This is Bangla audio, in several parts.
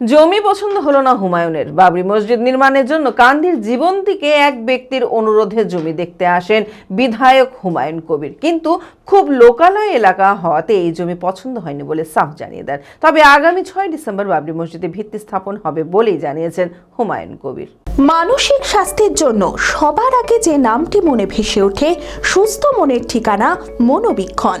জমি পছন্দ হলো না হুমায়ুনের। বাবরি মসজিদ নির্মাণের জন্য কান্দির জীবন্তীকে এক ব্যক্তির অনুরোধে জমি দেখতে আসেন বিধায়ক হুমায়ুন কবির। কিন্তু খুব লোকালয় এলাকা হওয়াতে এই জমি পছন্দ হয়নি বলে সাফ জানিয়ে দেন। তবে আগামী ছয় ডিসেম্বর বাবরি মসজিদে ভিত্তি স্থাপন হবে বলেই জানিয়েছেন হুমায়ুন কবির। মানসিক স্বাস্থ্যের জন্য সবার আগে যে নামটি মনে ভেসে ওঠে, সুস্থ মনের ঠিকানা মনোবীক্ষণ।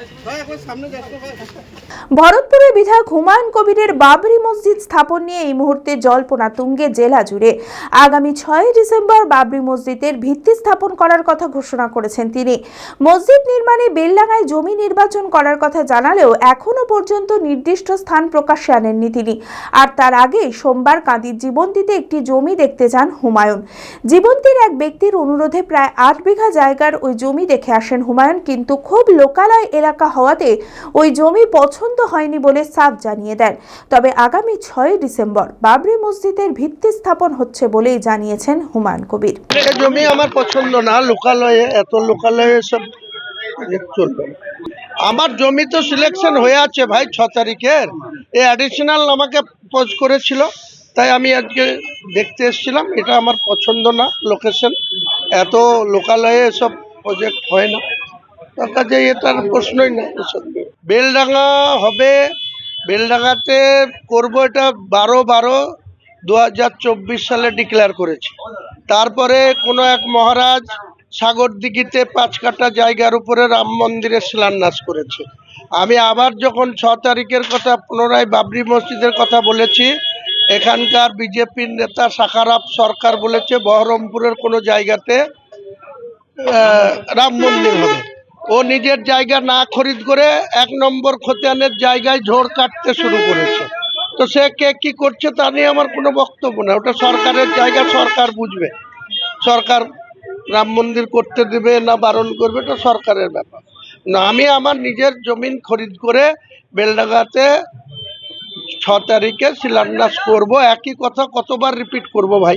আসো ভরতপুরের বিধায়ক হুমায়ুন কবিরের বাবরি মসজিদ স্থাপন নিয়ে এই মুহূর্তে জল্পনা তুঙ্গে জেলা জুড়ে। আগামী ছয় ডিসেম্বর বাবরি মসজিদের ভিত্তি স্থাপন করার কথা ঘোষণা করেছেন তিনি। মসজিদ নির্মাণে বেলডাঙায় জমি নির্বাচন করার কথা জানালেও এখনও পর্যন্ত নির্দিষ্ট স্থান প্রকাশ্যে আনেননি তিনি। আর তার আগে সোমবার কাঁদির জীবন্তীতে একটি জমি দেখতে যান হুমায়ুন। জীবন্তীর এক ব্যক্তির অনুরোধে প্রায় আট বিঘা জায়গার ওই জমি দেখে আসেন হুমায়ুন, কিন্তু খুব লোকালয় এলাকা হওয়াতে ওই জমি পছন্দ হয়নি বলে সাফ জানিয়ে দেন। তবে আগামী ছয় ডিসেম্বর বাবরি মসজিদের ভিত্তি স্থাপন হচ্ছে বলেই জানিয়েছেন হুমায়ুন কবির। জমি আমার পছন্দ না, লোকালয়ে, এত লোকালয়ে সব চলবে। আমার জমি তো সিলেকশন হয়ে আছে ভাই ছ তারিখের। এই অ্যাডিশনাল আমাকে পোজ করেছিল, তাই আমি আজকে দেখতে এসেছিলাম। এটা আমার পছন্দ না লোকেশন এত লোকালয়ে এসব প্রজেক্ট হয় না। তার কাছে এটার প্রশ্নই না এসব বেলডাঙ্গা হবে, বেলডাঙ্গাতে করব এটা বারো বারো দু সালে ডিক্লেয়ার করেছে। তারপরে কোনো এক মহারাজ সাগর দিঘিতে পাঁচ কাটা জায়গার উপরে রাম মন্দিরের শিলান্যাস করেছে। আমি আবার যখন ছ তারিখের কথা পুনরায় বাবরি মসজিদের কথা বলেছি, এখানকার বিজেপির নেতা সাখারাপ সরকার বলেছে, বহরমপুরের কোনো জায়গাতে রাম মন্দির হবে। ও নিজের জায়গা না খরিদ করে এক নম্বর খতিয়ানের জায়গায় ঝোড় কাটতে শুরু করেছে। তো সে কে কি করছে তা নিয়ে আমার কোনো বক্তব্য না ওটা সরকারের জায়গা, সরকার বুঝবে। সরকার রাম মন্দির করতে দেবে না বারণ করবে, এটা সরকারের ব্যাপার। না, আমি আমার নিজের জমিন খরিদ করে বেলডাঙ্গাতে ছ তারিখে শিলান্যাস করব। একই কথা কতবার রিপিট করব ভাই?